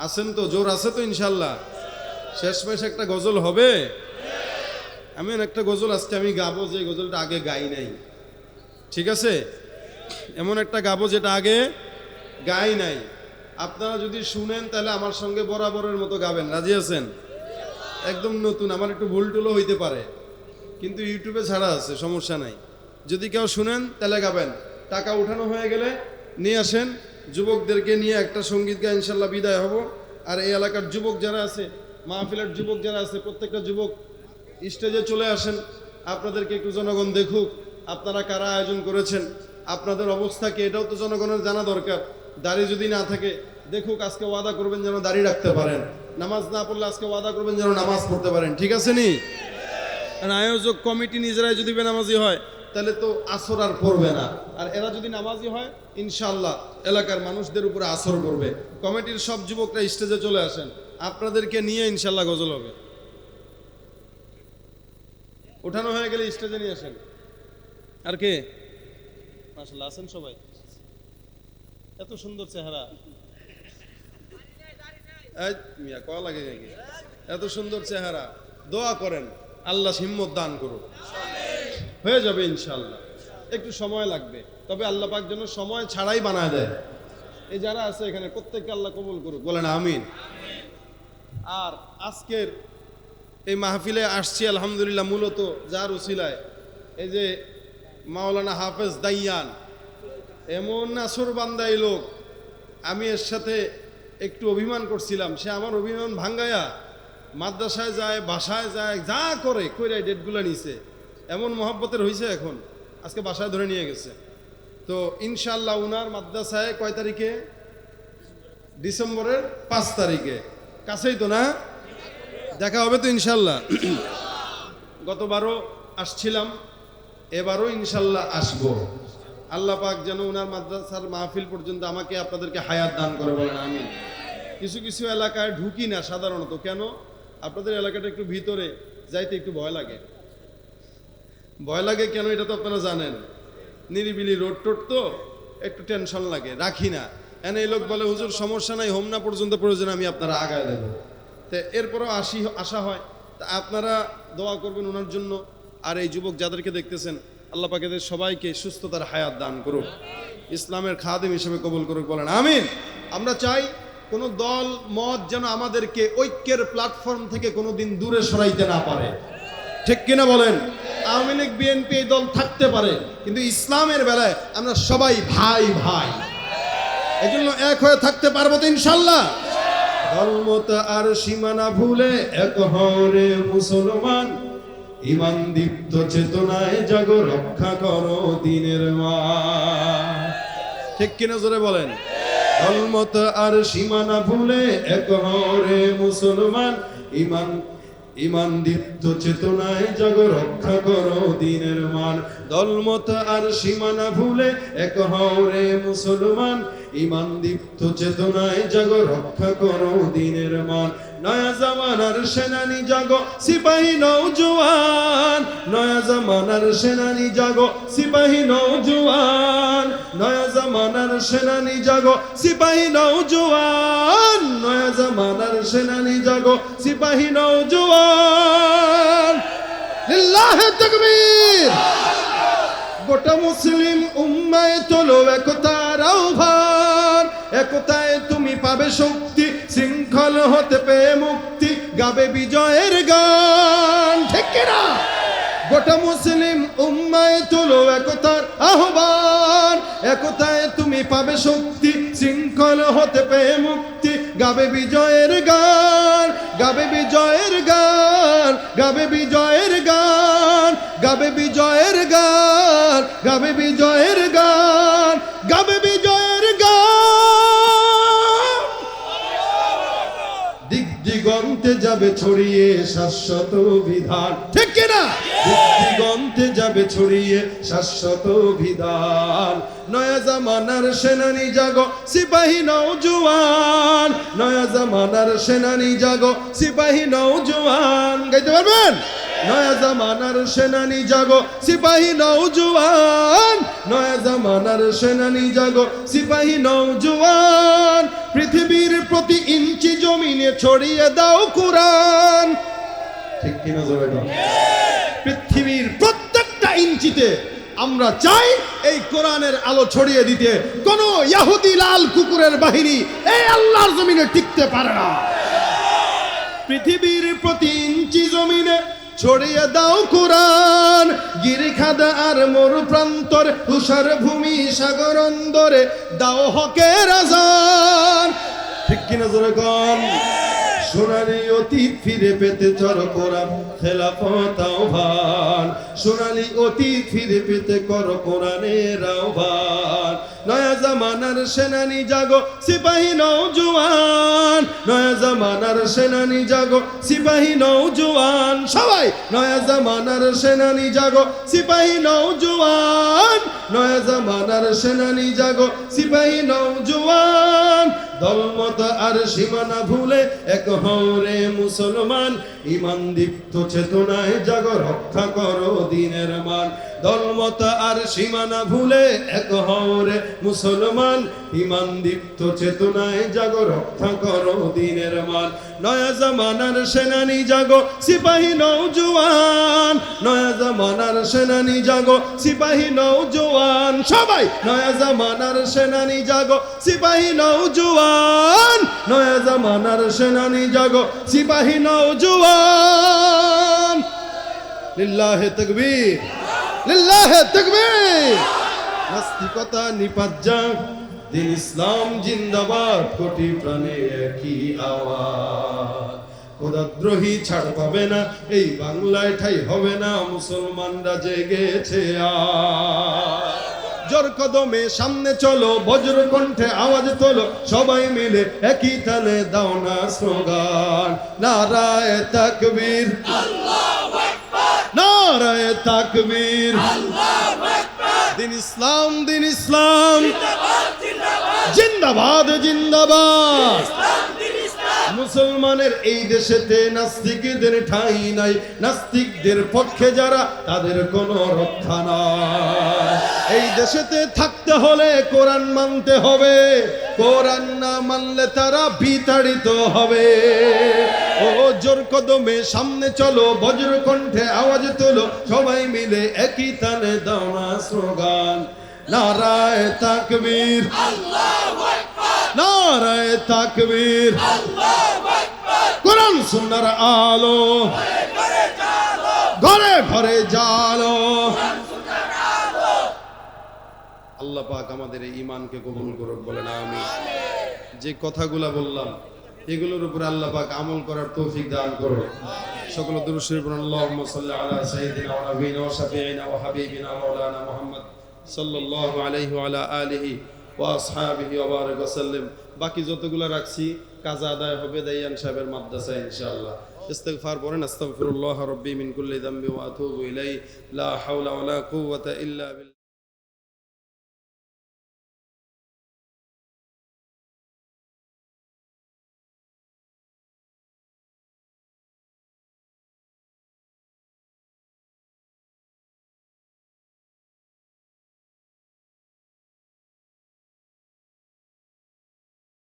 আছেন তো? জোর আছে তো ইনশাল্লাহ শেষ শেষমেশ একটা গজল হবে? এমন একটা গজল আজকে আমি গাবো যে গজলটা আগে গাই নাই। ঠিক আছে? এমন একটা গাবো যেটা আগে গাই নাই। আপনারা যদি শুনেন তাহলে আমার সঙ্গে বরাবরের মতো গাবেন। রাজি আছেন? একদম নতুন, আমার একটু ভুল টুলো হইতে পারে। কিন্তু ইউটিউবে ছাড়া আছে, সমস্যা নাই। যদি কেউ শুনেন তাহলে গাবেন। টাকা উঠানো হয়ে গেলে নিয়ে আসেন। যুবকদেরকে নিয়ে একটা সংগীত গায়ে ইনশাল্লাহ বিদায় হব। আর এই এলাকার যুবক যারা আছে, মাহফিলের যুবক যারা আছে, প্রত্যেকটা যুবক স্টেজে চলে আসেন। আপনাদেরকে একটু জনগণ দেখুক, আপনারা কারা আয়োজন করেছেন, আপনাদের অবস্থা কি, এটাও তো জনগণের জানা দরকার। দাড়ি যদি না থাকে, দেখুক আজকে ওয়াদা করবেন যেন দাড়ি রাখতে পারেন। নামাজ না পড়লে আজকে ওয়াদা করবেন যেন নামাজ পড়তে পারেন। ঠিক আছে নি? আয়োজক কমিটি নিজেরাই যদি বেনামাজি হয়, তাহলে তো আসর আর পড়বে না। আর এরা যদি নামাজি হয় ইনশাল্লাহ এলাকার মানুষদের উপরে আসর করবে। কমিটির সব যুবকরা স্টেজে চলে আসেন। আপনাদেরকে নিয়ে ইনশাল্লাহ গজল হবে। ওঠানো হয়ে গেলে স্টেজে নিয়ে আসেন। আর কে? মাসাল্লাহ আছেন সবাই? এত সুন্দর চেহারা। মিয়া, কয়া লাগে নাকি? এত সুন্দর চেহারা। দোয়া করেন, আল্লাহ হিম্মত দান করুন হয়ে যাবে ইনশাল্লাহ একটু সময় লাগবে। তবে আল্লাহ পাক যেন সময় ছাড়াই বানায় দেয়। এই যারা আছে এখানে, প্রত্যেককে আল্লাহ কবুল করুক। বলেন, আমিন। আর আজকের এই মাহফিলে আসছি, আলহামদুলিল্লাহ, মূলত যার উসিলায়। এই যে মাওলানা হাফেজ দাইয়ান, এমন আসর বান্দাই লোক, আমি এর সাথে একটু অভিমান করছিলাম। সে আমার অভিমান ভাঙ্গায়া মাদ্রাসায় যায়, বাসায় যায়, যা করে, কইরাই ডেটগুলো নিছে। এমন মহব্বতের হয়েছে এখন। আজকে বাসায় ধরে নিয়ে গেছে। তো ইনশাল্লাহ উনার মাদ্রাসায় কয় তারিখে? ডিসেম্বরের পাঁচ তারিখে। কাছেই তো না? দেখা হবে তো ইনশাল্লাহ গতবারও আসছিলাম, এবারও ইনশাল্লাহ আসব। আল্লাহ পাক যেন উনার মাদ্রাসার মাহফিল পর্যন্ত আমাকে আপনাদেরকে হায়াত দান করে বলেন আমি কিছু কিছু এলাকায় ঢুকি না সাধারণত। কেন? আপনাদের এলাকাটা একটু ভিতরে, যাইতে একটু ভয় লাগে। ভয় লাগে কেন এটা তো আপনারা জানেন। নিরিবিলি রোড টোড তো, একটু টেনশন লাগে, রাখি না। এনে এই লোক বলে, হুজুর, সমস্যা নাই, হোম না পর্যন্ত প্রয়োজন, আমি আপনারা আগায় দেবো। তো এরপরও আসি, আসা হয়। তা আপনারা দোয়া করবেন ওনার জন্য। আর এই যুবক যাদেরকে দেখতেছেন, আল্লাহ পাকেদের সবাইকে সুস্থতার হায়াত দান করুক। ইসলামের খাদিম হিসেবে কবুল করুক, বলেন, আমিন। আমরা চাই কোনো দল, মত যেন আমাদেরকে ঐক্যের প্ল্যাটফর্ম থেকে কোনো দিন দূরে সরাইতে না পারে। ঠিক কিনা বলেন? আওয়ামী লীগ বিএনপি এই দল থাকতে পারে কিন্তু ইসলামের বেলায় আমরা সবাই ভাই ভাই। এই জন্য এক হয়ে থাকতে পারব তো ইনশাল্লাহ। ধর্মত আর সীমানা ভুলে এক হরে মুসলমান ইমান দীপ্ত চেতনায় জাগ রক্ষা করো দিনের মা ঠিক কিনা জোরে বলেন? ধর্মত আর সীমানা ভুলে এক হরে মুসলমান ইমান ইমান দীপ্ত চেতনায় জগ রক্ষা করো দিনের মান। দলমত আর সীমানা ভুলে এক হরে মুসলমান। ইমান দীপ্ত চেতনায় জগ, রক্ষা করো দিনের মান। নয়া জামানার সেনানি জাগো, সিপাহী নৌজওয়ান নয়া জামানার সেনানি জাগো, সিপাহী নৌজওয়ান নয়া জামানার সেনানি জাগো, সিপাহী নৌজওয়ান নয়া জামানার সেনানি জাগো, সিপাহী নৌজওয়ান লিল্লাহে তাকবীর। গোটা মুসলিম উম্মায় চলো একতার আহ্বান। একতায় তুমি পাবে শক্তি? শৃঙ্খল হতে পেয়ে মুক্তি গাবে বিজয়ের গান। ঠিক কিনা? গোটা মুসলিম উম্মায় চলো একতার আহ্বান। একতায় তুমি পাবে শক্তি, শৃঙ্খল হতে পেয়ে মুক্তি গাবে বিজয়ের গান। গাবে বিজয়ের গান, গাবে বিজয়ের গান, গাবে বিজয়ের গান, গাবে বিজয়ের গান, গাবে দিগন্তে যাবে ছড়িয়ে শাশ্বত বিধান। ঠিক কিনা? দিক দিগন্তে যাবে ছড়িয়ে শাশ্বত বিধান। নয়া জামানার সেনানি জাগো, সিপাহী নৌজওয়ান নয়া জামানার সেনানি জাগো, সিপাহী নৌজওয়ান গাইতে পারবেন? নয়া জামানার সেনানি জাগো, সিপাহী নৌজওয়ান নয়া জামানার সেনানি জাগো, সিপাহী নৌজওয়ান পৃথিবীর প্রতি ইঞ্চি জমিনে ছড়িয়ে দাও কোরআন। ঠিক পৃথিবীর প্রত্যেকটা ইঞ্চিতে আমরা চাই এই কোরআনের আলো ছড়িয়ে দিতে। কোন ইয়াহুদি লাল কুকুরের বাহিনী এই আল্লাহর জমিনে টিকতে পারে না। পৃথিবীর প্রতি ইঞ্চি জমিনে ছড়িয়ে দাও কোরআন। গিরিখাদা আর মরু প্রান্তর তুষার ভূমি সাগর অন্দরে দাও হকের আজান। ঠিক কিনা জোরে কম সোনালি অতীত ফিরে পেতে চর কোরআন, খেলাফত আহ্বান। সোনালি অতীত ফিরে পেতে কর কোরআনের আহ্বান। নয়া জামানার সেনানি জাগো, সিপাহী নৌজওয়ান নয়া জামানার সেনানি জাগো, সিপাহী নৌজওয়ান সবাই নয়া জামানার সেনানি জাগো, সিপাহী নৌজওয়ান নয়া জামানার সেনানি জাগো, সিপাহী নৌজওয়ান দলমত আর সীমানা ভুলে এক হরে মুসলমান। ইমান দীপ্ত চেতনায় জাগ, রক্ষা করো দিনের মান। দলমত আর সীমানা ভুলে এক হরে মুসলমান। ইমান দীপ্ত চেতনায় জাগ, রক্ষা করো দিনের মান। নয়া জামানার সেনানি জাগো, সিপাহী নৌজওয়ান নয়া জামানার সেনানি জাগো, সিপাহী নৌজওয়ান সবাই নয়া জামানার সেনানি জাগো, সিপাহী নৌজওয়ান নয়া জামানার সেনানি জাগো, সিপাহী নৌজওয়ান লিল্লাহে তাকবীর লিল্লাহে তাকবীর। নাস্তিকতা নিপাত যাক দিন ইসলাম জিন্দাবাদ, কোটি প্রাণে একই আওয়াজ। খোদাদ্রোহী ছাড় পাবে না, এই বাংলায় ঠাই হবে না, মুসলমানরা জেগেছে আজ। জোর কদমে সামনে চলো, বজ্র কণ্ঠে আওয়াজ তোলো, সবাই মিলে একই তালে দাও না স্লোগান। নারায় তাকবীর। নারায় তাকবীর। দিন ইসলাম দিন ইসলাম। জিন্দাবাদ জিন্দাবাদ। মুসলমানের এই দেশেতে নাস্তিকদের ঠাঁই নাই। নাস্তিকদের পক্ষে যারা, তাদের কোনো রক্ষা নাই। দেশেতে থাকতে হলে কোরআন মানতে হবে। কোরআন না মানলে তারা বিতাড়িত হবে। ও জোর কদমে সামনে চলো, বজ্র কণ্ঠে আওয়াজ তোলো, সবাই মিলে একই তালে দাও না স্লোগান। নারায় তাকবীর। নারায় তাকবীর। কোরআন সুন্নার আলো। ঘরে ঘরে জালো। আল্লাহ পাক আমাদের এই ইমানকে কবুল করুক বলেন আমি যে কথাগুলা বললাম এগুলোর উপরে আল্লাহ পাক আমল করার তৌফিক দান করুন সকল দুরুশরীফ আল্লাহুম্মা সাল্লি আলা সাইয়্যিদিনা ওয়া নাবিয়িনা ওয়া শাফিঈনা ওয়া হাবিবিনা মাওলানা মুহাম্মদ সাল্লাল্লাহু আলাইহি ওয়া আলা আলিহি ওয়া আসহাবিহি ওয়া বারাক ওয়া সাল্লাম। বাকি যতগুলো রাখছি কাজা আদায় হবে দাইয়ান সাহেবের মাদ্রাসায় ইনশাআল্লাহ। ইস্তিগফার পড়েন আস্তাগফিরুল্লাহ রাব্বি মিন কুল্লি যামবি ওয়া আতুবু ইলাইহি লা হাওলা ওয়া লা কুওয়াতা ইল্লা বিল্লাহ।